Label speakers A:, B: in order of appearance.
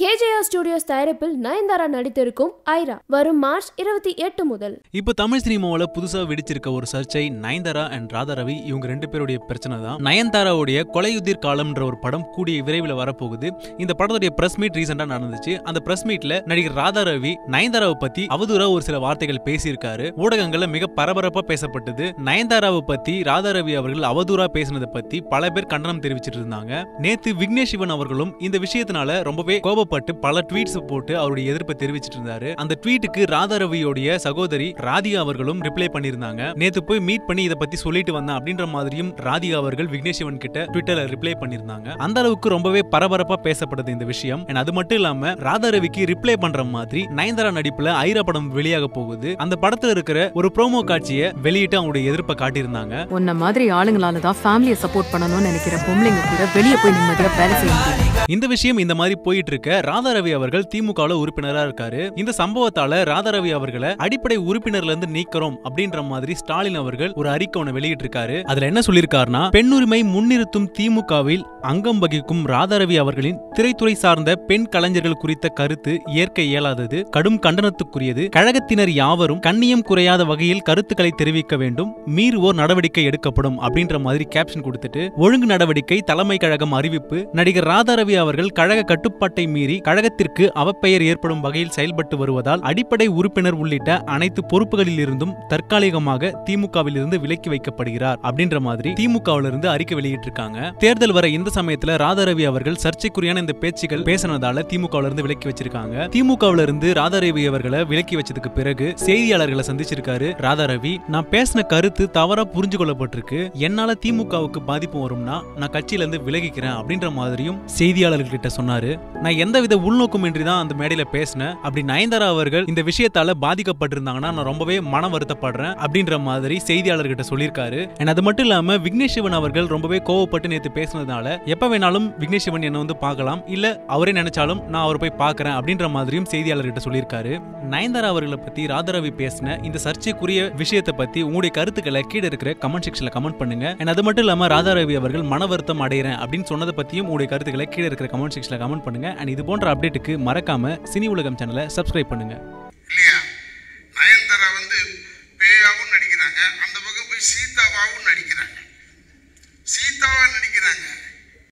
A: KJR studios தயாரிப்பில் நயன்தாரா நடித்திருக்கும் ஐரா வரும் March இருபத்தி எட்டு முதல்.
B: இப்போ தமிழ் சினிமாவில் புதுசா வெடிச்சிருக்க ஒரு சர்ச்சை நயன்தாரா அண்ட் ராதா ரவி இவங்க ரெண்டு பேருடைய பிரச்சனை தான். நயன்தாராவுடைய கொலையுதிர் காலம்ன்ற ஒரு படம் கூடிய விரைவில் வரப்போகுது. இந்த படத்துடைய பிரஸ் மீட் ரீசெண்டா நடந்துச்சு. அந்த பிரஸ் மீட்ல நடிகர் ராதா ரவி நயன்தாராவை பத்தி அவதூறா ஒரு சில வார்த்தைகள் பேசியிருக்காரு. ஊடகங்கள்ல மிக பரபரப்பா பேசப்பட்டது. நயன்தாராவை பத்தி ராதா ரவி அவர்கள் அவதூறா பேசினதை பத்தி பல பேர் கண்டனம் தெரிவிச்சிட்டு இருந்தாங்க. நேத்து விக்னேஷ் சிவன் அவர்களும் இந்த விஷயத்தினால ரொம்பவே கோபப்பட்டு பல ட்வீட்ஸ் போட்டு அவருடைய எதிர்ப்பை தெரிவிச்சிட்டு இருந்தாரு. அந்த ட்வீட்டுக்கு ராதா ரவியோடைய சகோதரி ராதிகா அவர்களும் ரிப்ளை பண்ணியிருந்தாங்க. நேத்து போய் மீட் பண்ணி இதை பத்தி சொல்லிட்டு வந்தேன் அப்படின்ற மாதிரியும் ராதிகா அவர்கள் விக்னேஷ் சிவன் கிட்ட ட்விட்டர்ல ரிப்ளை பண்ணியிருந்தாங்க. அந்த அளவுக்கு ரொம்பவே பரபரப்பா பேசப்படுது இந்த விஷயம். அது மட்டும் இல்லாம ராதா ரவிக்கு ரிப்ளை பண்ற மாதிரி நயன்தாரா நடிப்புல ஐரா படம் வெளியாக போகுது. அந்த படத்துல இருக்கிற ஒரு ப்ரோமோ காட்சியை வெளியிட்டு அவங்களுடைய எதிர்ப்பை காட்டியிருந்தாங்க.
C: உன்ன மாதிரி ஆளுங்களால தான் ஃபேமிலியை சப்போர்ட் பண்ணணும்னு நினைக்கிற பொம்பளைங்க கூட வெளியே போய் நிம்மதியா வேலை செய்ய
B: இந்த விஷயம் இந்த மாதிரி போயிட்டு இருக்க ராதாரவி அவர்கள் திமுக உறுப்பினரா இருக்காரு. இந்த சம்பவத்தால ராதாரவி அவர்களை அடிப்படை உறுப்பினர்ல இருந்து நீக்கிறோம் அப்படின்ற மாதிரி ஸ்டாலின் அவர்கள் ஒரு அறிக்கை ஒண்ணு வெளியிட்டு இருக்காரு அதுல என்ன சொல்லியிருக்காருன்னா பெண்ணுரிமை முன்னிறுத்தும் திமுகவில் அங்கம் வகிக்கும் ராதாரவி அவர்களின் திரைத்துறை சார்ந்த பெண் கலைஞர்கள் குறித்த கருத்து ஏற்க இயலாதது கடும் கண்டனத்துக்குரியது. கழகத்தினர் யாவரும் கண்ணியம் குறையாத வகையில் கருத்துக்களை தெரிவிக்க வேண்டும். மீறுவோர் நடவடிக்கை எடுக்கப்படும். அப்படின்ற மாதிரி கேப்ஷன் கொடுத்துட்டு ஒழுங்கு நடவடிக்கை தலைமை கழகம் அறிவிப்பு. நடிகர் ராதாரவி அவர்கள் கழக கட்டுப்பாட்டை மீறி கழகத்திற்கு அவப்பெயர் ஏற்படும் வகையில் செயல்பட்டு வருவதால் அடிப்படை உறுப்பினர் உள்ளிட்ட அனைத்து பொறுப்புகளில் இருந்தும் தற்காலிகமாக திமுகவிலிருந்து விலக்கி வைக்கப்படுகிறார் அப்படின்ற மாதிரி திமுகவிலிருந்து அறிக்கை வெளியிட்டிருக்காங்க. தேர்தல் வர இந்த சமயத்துல ராதாரவி அவர்கள் சர்ச்சைக்குரியான இந்த பேச்சுகள் பேசினதால திமுகவிலிருந்து விலக்கி வச்சிருக்காங்க. திமுகவிலிருந்து ராதாரவி அவர்களை விலக்கி வச்சதுக்கு பிறகு செய்தியாளர்களை சந்திச்சிருக்காரு ராதாரவி. நான் பேசின கருத்து தவறா புரிஞ்சு கொள்ளப்பட்டிருக்கு என்னால திமுகவுக்கு பாதிப்பு வரும்னா நான் கட்சியில இருந்து விலகிக்கிறேன் அப்படின்ற மாதிரியும் செய்தியாளர்கள் சொன்னாரு. நான் எந்த எந்தவித உள்நோக்கமின்றி தான் அந்த மேடையில பேசினேன். அப்படி நயன்தாரா அவர்கள் இந்த விஷயத்தால பாதிக்கப்பட்டிருந்தாங்கன்னா நான் ரொம்பவே மன வருத்தப்படுறேன் அப்படின்ற மாதிரி செய்தியாளர்கிட்ட சொல்லியிருக்காரு. அண்ட் அது மட்டும் இல்லாம விக்னேஷ் சிவன் அவர்கள் ரொம்பவே கோவப்பட்டு நேற்று பேசினதுனால எப்ப வேணாலும் விக்னேஷ் சிவன் என்ன வந்து பார்க்கலாம். இல்ல அவரே நினைச்சாலும் நான் அவரை போய் பார்க்கறேன் அப்படின்ற மாதிரியும் செய்தியாளர்கிட்ட சொல்லியிருக்காரு. நயன்தாரா அவர்களை பத்தி ராதாரவி பேசின இந்த சர்ச்சைக்குரிய விஷயத்தை பத்தி உங்களுடைய கருத்துக்களை கீழே இருக்கிற கமெண்ட் செக்ஷன்ல கமெண்ட் பண்ணுங்க. அண்ட் அது மட்டும் இல்லாம ராதாரவி அவர்கள் மன வருத்தம் அடைகிறேன் அப்படின்னு சொன்னதை பத்தியும் உங்களுடைய கருத்துக்களை கீழே இருக்கிற கமெண்ட் செக்ஷன்ல கமெண்ட் பண்ணுங்க. அண்ட் இது போன்ற அப்டேட்டுக்கு மறக்காம சினி உலகம் சேனலை சப்ஸ்கிரைப் பண்ணுங்க.
D: இல்லையா? நயன்தாரா வந்து பேயாவும் நடிக்கிறாங்க. அந்த பக்கம் போய் சீதாவாவும் நடிக்கிறாங்க. சீதாவா நடிக்கிறாங்க.